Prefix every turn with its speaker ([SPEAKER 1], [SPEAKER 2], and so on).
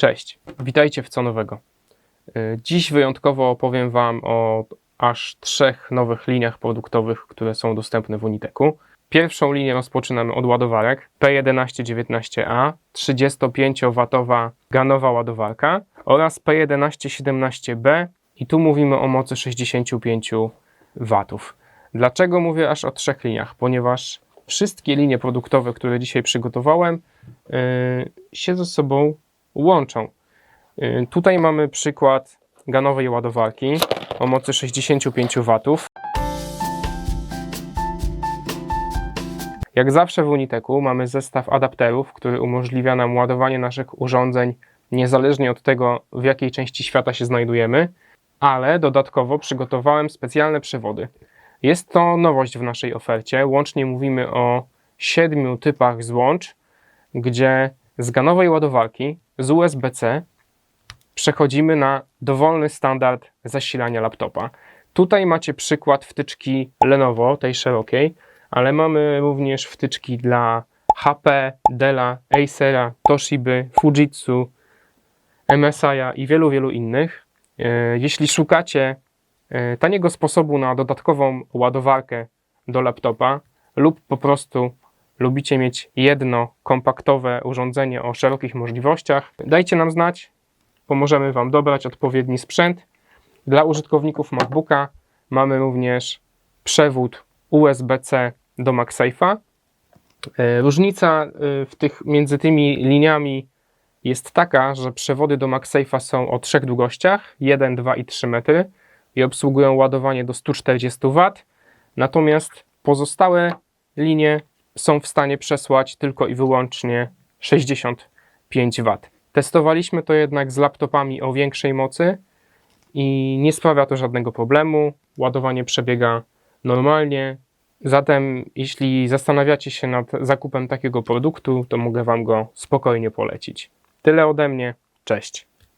[SPEAKER 1] Cześć, witajcie w Co Nowego. Y, Dziś wyjątkowo opowiem Wam o aż trzech nowych liniach produktowych, które są dostępne w Uniteku. Pierwszą linię rozpoczynamy od ładowarek P1119A, 35W ganowa ładowarka oraz P1117B i tu mówimy o mocy 65 W. Dlaczego mówię aż o trzech liniach? Ponieważ wszystkie linie produktowe, które dzisiaj przygotowałem, yy, się ze sobą łączą. Y, Tutaj mamy przykład ganowej ładowarki o mocy 65 W. Jak zawsze w Uniteku mamy zestaw adapterów, który umożliwia nam ładowanie naszych urządzeń niezależnie od tego, w jakiej części świata się znajdujemy, ale dodatkowo przygotowałem specjalne przewody. Jest to nowość w naszej ofercie. Łącznie mówimy o siedmiu typach złącz, gdzie z ganowej ładowarki z USB-C przechodzimy na dowolny standard zasilania laptopa. Tutaj macie przykład wtyczki Lenovo, tej szerokiej, ale mamy również wtyczki dla HP, Della, Acera, Toshiby, Fujitsu, MSI'a i wielu, wielu innych. E, Jeśli szukacie e, taniego sposobu na dodatkową ładowarkę do laptopa lub po prostu lubicie mieć jedno kompaktowe urządzenie o szerokich możliwościach, dajcie nam znać. Pomożemy Wam dobrać odpowiedni sprzęt. Dla użytkowników MacBooka mamy również przewód USB-C do MagSafe'a. E, Różnica e, w tych, między tymi liniami jest taka, że przewody do MagSafe'a są o trzech długościach 1, 2 i 3 metry i obsługują ładowanie do 140 W. Natomiast pozostałe linie są w stanie przesłać tylko i wyłącznie 65 W. Testowaliśmy to jednak z laptopami o większej mocy i nie sprawia to żadnego problemu. Ładowanie przebiega normalnie. Zatem, jeśli zastanawiacie się nad zakupem takiego produktu, to mogę Wam go spokojnie polecić. Tyle ode mnie. Cześć.